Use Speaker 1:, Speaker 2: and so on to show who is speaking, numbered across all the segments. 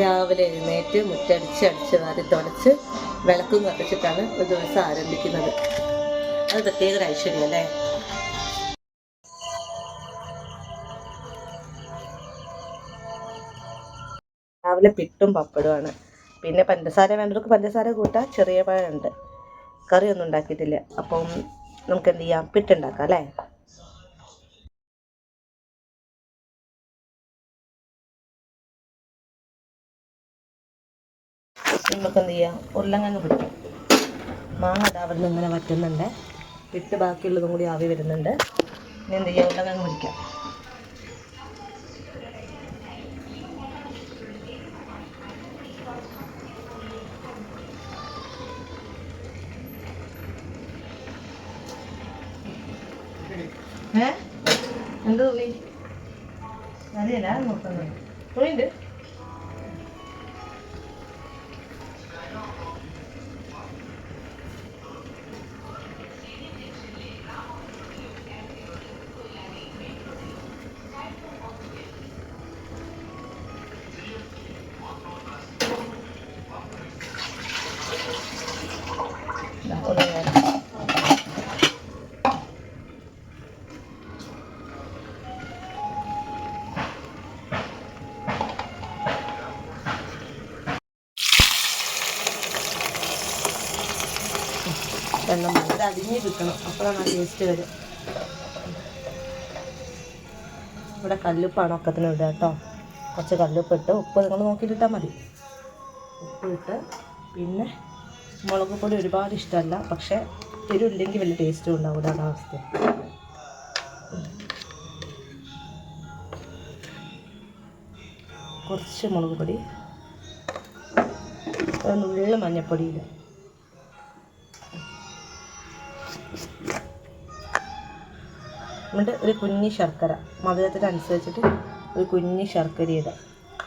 Speaker 1: രാവിലെ എഴുന്നേറ്റ് മുറ്റടിച്ച് അടിച്ച് വാരി തുടച്ച് വിളക്കും കത്തിച്ചിട്ടാണ് ഒരു ദിവസം ആരംഭിക്കുന്നത്. അത് പ്രത്യേക ഒരു ഐശ്വര്യം അല്ലേ? രാവിലെ പിട്ടും പപ്പടുമാണ്. പിന്നെ പഞ്ചസാര വേണ്ടവർക്ക് പഞ്ചസാര കൂട്ടാം. ചെറിയ പഴമുണ്ട്. കറിയൊന്നും ഉണ്ടാക്കിയിട്ടില്ല. അപ്പം നമുക്ക് എന്ത് ചെയ്യാം? പിട്ടുണ്ടാക്കാം അല്ലേ? നമുക്ക് എന്ത് ചെയ്യാം? ഉരുളങ്ങങ്ങ് പിടിക്കും. മാങ്ങ അത് അവിടെ നിന്ന് ഇങ്ങനെ വറ്റുന്നുണ്ട്. വിട്ട് ബാക്കിയുള്ളതും കൂടി ആവി വരുന്നുണ്ട്. ഇനി എന്ത് ചെയ്യാം? ഉരുളങ്ങങ്ങ് പിടിക്കാം. ഏ? എന്ത് തുള്ളി അറിയില്ല നോക്കുന്നത്. തുണിയുണ്ട്? വെള്ളം അത് അരിഞ്ഞ് കിട്ടണം. അപ്പോഴാണ് ആ ടേസ്റ്റ് വരും. ഇവിടെ കല്ലുപ്പാണ് ഒക്കത്തിന് ഇടുക കേട്ടോ. കുറച്ച് കല്ലുപ്പ് ഇട്ട് ഉപ്പ് നിങ്ങൾ നോക്കിയിട്ടാൽ മതി. ഉപ്പ് ഇട്ട് പിന്നെ മുളക് പൊടി ഒരുപാട് ഇഷ്ടമല്ല. പക്ഷേ എരിവില്ലെങ്കിൽ വലിയ ടേസ്റ്റും ഉണ്ടാവില്ല അതാണ് അവസ്ഥ. കുറച്ച് മുളക് പൊടി. നുള്ളിൽ മഞ്ഞപ്പൊടിയില്ല എന്നിട്ട് ഒരു കുഞ്ഞി ശർക്കര മധുരത്തിനനുസരിച്ചിട്ട് ഒരു കുഞ്ഞി ശർക്കര ഇടാം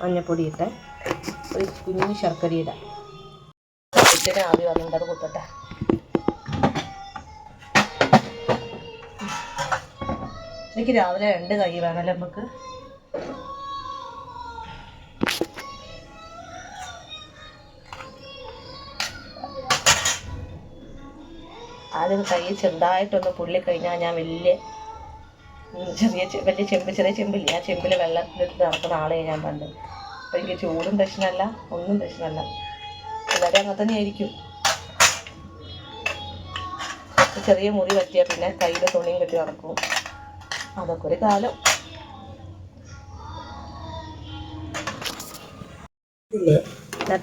Speaker 1: മഞ്ഞപ്പൊടി ഇട്ട് ഒരു കുഞ്ഞി ശർക്കര ഇടാം ഇച്ചിരി ആവി വന്നിട്ട് അത് കുത്തട്ടെ എനിക്ക് രാവിലെ രണ്ട് കൈ വേണമല്ലോ നമുക്ക്? ആദ്യം കൈ ചെറുതായിട്ടൊന്ന് പുള്ളി കഴിഞ്ഞാൽ ഞാൻ വലിയ ചെറിയ വലിയ ചെമ്പ് ചെറിയ ചെമ്പില്ലേ? ആ ചെമ്പിൽ വെള്ളത്തിലിട്ട് നടക്കുന്ന ആളെ ഞാൻ പണ്ട് അപ്പം എനിക്ക് ചൂടും പ്രശ്നമല്ല ഒന്നും പ്രശ്നമല്ല. എല്ലാവരും അങ്ങനെ തന്നെയായിരിക്കും ചെറിയ മുറി പറ്റിയാൽ പിന്നെ കയ്യിൽ തുണിയും കെട്ടി നടക്കും. അതൊക്കെ ഒരു കാലം. ഇല്ലേ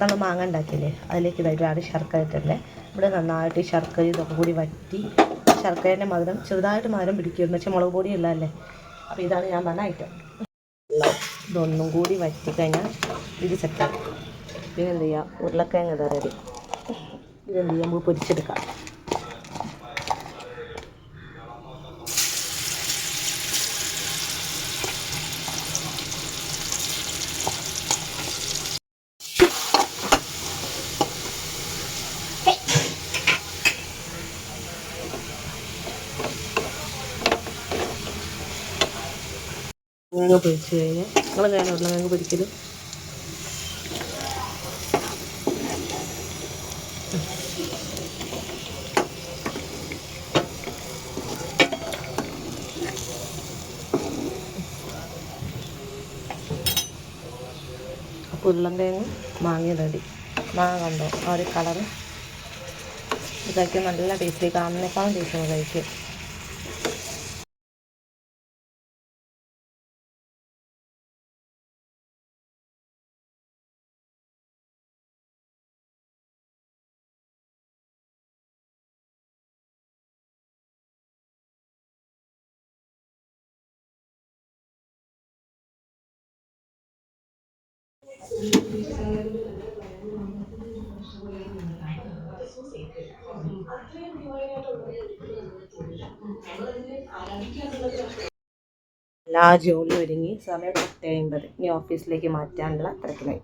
Speaker 1: നമ്മൾ മാങ്ങ ഉണ്ടാക്കിയില്ലേ? അതിലേക്ക് ഇതായിട്ട് ആട് ശർക്കര ഇട്ടിട്ടുണ്ടേ. ഇവിടെ നന്നായിട്ട് ശർക്കര ഇതൊക്കെ കൂടി വറ്റി ശർക്കരേന്റെ മധുരം ചെറുതായിട്ട് മധുരം പിടിക്കും എന്ന് വെച്ചാൽ മുളക് പൊടി ഇല്ല അല്ലേ? അപ്പോൾ ഇതാണ് ഞാൻ പറഞ്ഞ ഐറ്റം ഇതൊന്നും കൂടി വറ്റി കഴിഞ്ഞാൽ ഇത് സെറ്റാക്കും പിന്നെ എന്ത് ചെയ്യുക ഉരുളക്കിഴങ്ങ് ഇതാ ഇതെന്ത് ചെയ്യുക നമുക്ക് പൊരിച്ചെടുക്കാം. ഉരുളക്കിഴങ്ങ് പൊരിച്ച് കഴിഞ്ഞാൽ നിങ്ങൾ കഴിഞ്ഞ ഉരുളക്കിഴങ്ങ് പൊരിക്കലും. അപ്പോൾ തേങ്ങ മാങ്ങ റെഡി മാങ്ങ കണ്ടോ? ആ ഒരു കളറ്. ഇതൊക്കെ നല്ല ടേസ്റ്റ് കാണുന്നേക്കാളും ടേസ്റ്റ് കഴിക്കും ജോലിയും ഒരുങ്ങി സമയം പത്ത് അമ്പത്. ഇനി ഓഫീസിലേക്ക് മാറ്റാനുള്ള തിരക്കിലായി.